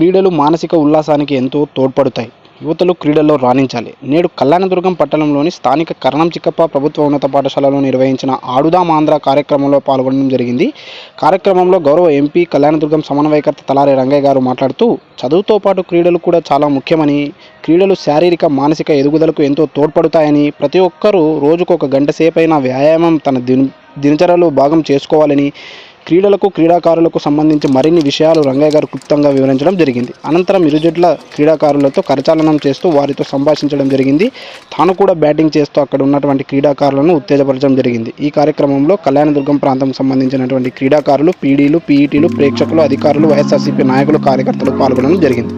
క్రీడలు మానసిక ఉల్లాసానికి ఎంతో తోడ్పడతాయి. యువతలు క్రీడల్లో రాణించాలి. నేడు కళ్యాణదుర్గం పట్టణంలోని స్థానిక కరణం చిక్కప్ప ప్రభుత్వ ఉన్నత పాఠశాలలో నిర్వహించిన ఆడుదాం ఆంధ్ర కార్యక్రమంలో పాల్గొనడం జరిగింది. కార్యక్రమంలో గౌరవ ఎంపీ కళ్యాణదుర్గం సమన్వయకర్త తలారి రంగయ్య గారు మాట్లాడుతూ చదువుతో పాటు క్రీడలు కూడా చాలా ముఖ్యమని క్రీడలు శారీరక మానసిక ఎదుగుదలకు ఎంతో తోడ్పడతాయని ప్రతి ఒక్కరూ రోజుకు ఒక గంట సేపైన వ్యాయామం తన దిన దినచర్యలో భాగం చేసుకోవాలని క్రీడలకు క్రీడాకారులకు సంబంధించి మరిన్ని విషయాలు రంగయ్య గారు క్లుప్తంగా వివరించడం జరిగింది. అనంతరం ఇరు జట్ల క్రీడాకారులతో కరచాలనం చేస్తూ వారితో సంభాషించడం జరిగింది. తాను కూడా బ్యాటింగ్ చేస్తూ అక్కడ ఉన్నటువంటి క్రీడాకారులను ఉత్తేజపరచడం జరిగింది. ఈ కార్యక్రమంలో కళ్యాణదుర్గం ప్రాంతం సంబంధించినటువంటి క్రీడాకారులు పీడీలు పీఈటీలు ప్రేక్షకులు అధికారులు వైఎస్ఆర్సీపీ నాయకులు కార్యకర్తలు పాల్గొనడం జరిగింది.